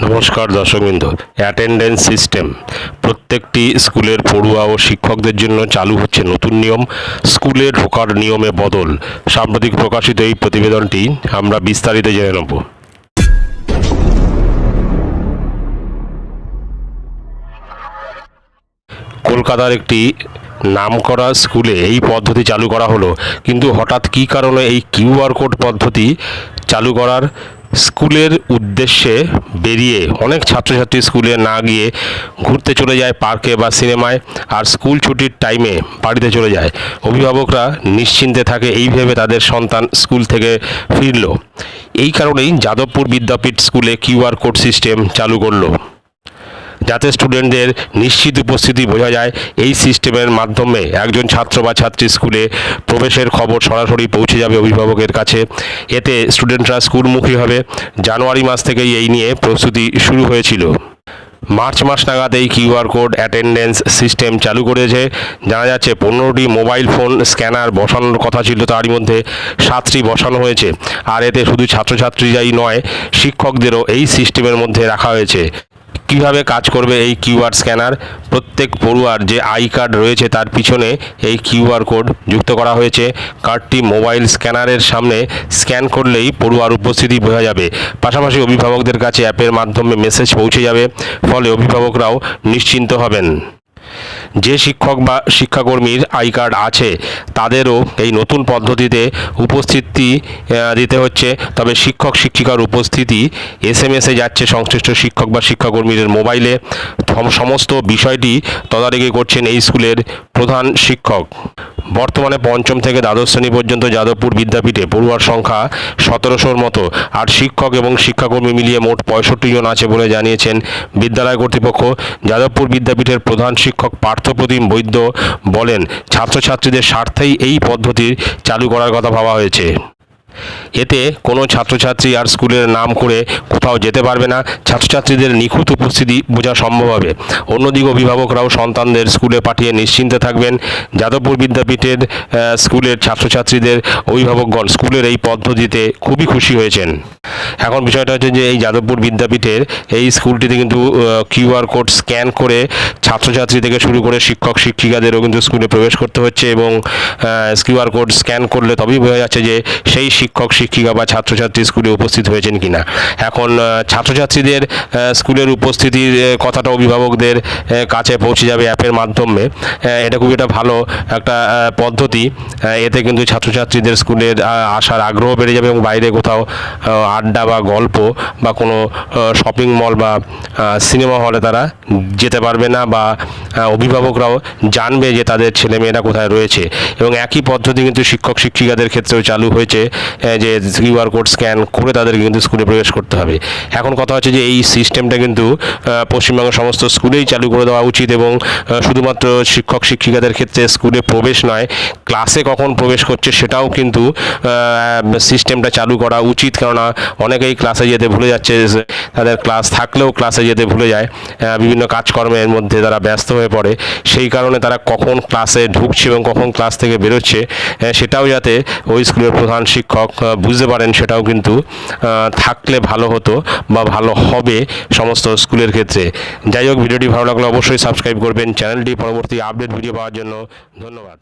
নমস্কার দর্শকবৃন্দ। Attendance system প্রত্যেকটি স্কুলের পড়ুয়া ও শিক্ষকদের জন্য চালু হচ্ছে নতুন নিয়ম। স্কুলে ঢোকার নিয়মে বদল। সাম্প্রতিক প্রকাশিত এই প্রতিবেদনটি আমরা বিস্তারিত জেনে নেব। কলকাতার একটি নামকরা স্কুলে এই পদ্ধতি চালু করা হলো। কিন্তু হঠাৎ কী কারণে এই কিউআর কোড পদ্ধতি চালু করার স্কুলের উদ্দেশ্যে বেরিয়ে অনেক ছাত্রছাত্রী স্কুলে না গিয়ে ঘুরতে চলে যায় পার্কে বা সিনেমায় আর স্কুল ছুটির টাইমে বাড়িতে চলে যায়। অভিভাবকরা নিশ্চিন্তে থাকে এই ভেবে তাদের সন্তান স্কুল থেকে ফিরল। এই কারণেই যাদবপুর বিদ্যাপীঠ স্কুলে কিউআর কোড সিস্টেম চালু করল। যাতে স্টুডেন্টদের নিশ্চিত উপস্থিতি বোঝা যায়, এই সিস্টেমের মাধ্যমে একজন ছাত্র বা ছাত্রী স্কুলে প্রবেশের খবর সরাসরি পৌঁছে যাবে অভিভাবকের কাছে। এতে স্টুডেন্টরা স্কুলমুখী হবে। জানুয়ারি মাস থেকেই এই নিয়ে প্রস্তুতি শুরু হয়েছিল। মার্চ মাস নাগাদ এই কিউআর কোড অ্যাটেন্ডেন্স সিস্টেম চালু করেছে। জানা যাচ্ছে, পনেরোটি মোবাইল ফোন স্ক্যানার বসানোর কথা ছিল, তারই মধ্যে সাতটি বসানো হয়েছে। আর এতে শুধু ছাত্রছাত্রীরাই নয়, শিক্ষকদেরও এই সিস্টেমের মধ্যে রাখা হয়েছে। কীভাবে কাজ করবে এই কিউআর স্ক্যানার? প্রত্যেক পড়ুয়ার যে আই কার্ড রয়েছে তার পিছনে এই কিউআর কোড যুক্ত করা হয়েছে। কার্ডটি মোবাইল স্ক্যানারের সামনে স্ক্যান করলেই পড়ুয়ার উপস্থিতি বোঝা যাবে। পাশাপাশি অভিভাবকদের কাছে অ্যাপের মাধ্যমে মেসেজ পৌঁছে যাবে। ফলে অভিভাবকরাও নিশ্চিন্ত হবেন। যে শিক্ষক বা শিক্ষাকর্মীর আই কার্ড আছে, তাদেরও এই নতুন পদ্ধতিতে উপস্থিতি দিতে হচ্ছে। তবে শিক্ষক, শিক্ষিকার উপস্থিতি এস এম এসে যাচ্ছে সংশ্লিষ্ট শিক্ষক বা শিক্ষাকর্মীদের মোবাইলে। সমস্ত বিষয়টি তদারকি করছেন এই স্কুলের প্রধান শিক্ষক। বর্তমানে পঞ্চম থেকে দ্বাদশ শ্রেণি পর্যন্ত যাদবপুর বিদ্যাপীঠে পড়ুয়ার সংখ্যা সতেরোশোর মতো, আর শিক্ষক এবং শিক্ষাকর্মী মিলিয়ে মোট পঁয়ষট্টি জন আছে বলে জানিয়েছেন বিদ্যালয় কর্তৃপক্ষ। যাদবপুর বিদ্যাপীঠের প্রধান শিক্ষক পার্থপ্রতিম বৈদ্য বলেন, ছাত্রছাত্রীদের স্বার্থেই এই পদ্ধতি চালু করার কথা ভাবা হয়েছে। এতে কোনো ছাত্রছাত্রী আর স্কুলের নাম করে কোথাও যেতে পারবে না, ছাত্রছাত্রীদের নিখুঁত উপস্থিতি বোঝা সম্ভব হবে। অন্যদিকে অভিভাবকরাও সন্তানদের স্কুলে পাঠিয়ে নিশ্চিন্তে থাকবেন। যাদবপুর বিদ্যাপীঠের স্কুলের ছাত্রছাত্রীদের অভিভাবকগণ স্কুলের এই পদ্ধতিতে খুবই খুশি হয়েছেন। এখন বিষয়টা হচ্ছে যে এই যাদবপুর বিদ্যাপীঠের এই স্কুলটিতে কিন্তু কিউআর কোড স্ক্যান করে ছাত্রছাত্রী থেকে শুরু করে শিক্ষক, শিক্ষিকাদেরও কিন্তু স্কুলে প্রবেশ করতে হচ্ছে এবং কিউআর কোড স্ক্যান করলে তবেই বোঝা যাচ্ছে যে সেই শিক্ষক, শিক্ষিকা বা ছাত্রছাত্রী স্কুলে উপস্থিত হয়েছেন কিনা। এখন ছাত্রছাত্রীদের স্কুলের উপস্থিতির কথাটা অভিভাবকদের কাছে পৌঁছে যাবে অ্যাপের মাধ্যমে। এটা খুবই একটা ভালো একটা পদ্ধতি। এতে কিন্তু ছাত্রছাত্রীদের স্কুলের আসার আগ্রহ বেড়ে যাবে এবং বাইরে কোথাও আড্ডা বা গল্প বা কোনো শপিং মল বা সিনেমা হলে তারা যেতে পারবে না বা অভিভাবকরাও জানবে যে তাদের ছেলেমেয়েরা কোথায় রয়েছে। এবং একই পদ্ধতি কিন্তু শিক্ষক শিক্ষিকাদের ক্ষেত্রেও চালু হয়েছে যে কিউআর কোড স্ক্যান করে তাদেরকে কিন্তু স্কুলে প্রবেশ করতে হবে। এখন কথা হচ্ছে যে এই সিস্টেমটা কিন্তু পশ্চিমবঙ্গের সমস্ত স্কুলেই চালু করে দেওয়া উচিত এবং শুধুমাত্র শিক্ষক শিক্ষিকাদের ক্ষেত্রে স্কুলে প্রবেশ নয় ক্লাসে কখন প্রবেশ করছে সেটাও কিন্তু সিস্টেমটা চালু করা উচিত। কেননা অনেকেই ক্লাসে যেতে ভুলে যাচ্ছে তাদের ক্লাস থাকলেও ক্লাসে যেতে ভুলে যায় বিভিন্ন কাজকর্মের মধ্যে তারা ব্যস্ত হয়ে পড়ে। সেই কারণে তারা কখন ক্লাসে ঢুকছে এবং কখন ক্লাস থেকে বেরোচ্ছে সেটাও যাতে ওই স্কুলের প্রধান শিক্ষক বুঝতে পারেন, সেটাও কিন্তু থাকলে ভালো হতো বা ভালো হবে সমস্ত স্কুলের ক্ষেত্রে। যাই হোক, ভিডিওটি ভালো লাগলে অবশ্যই সাবস্ক্রাইব করবেন। চ্যানেলটি পরবর্তী আপডেট ভিডিও পাওয়ার জন্য ধন্যবাদ।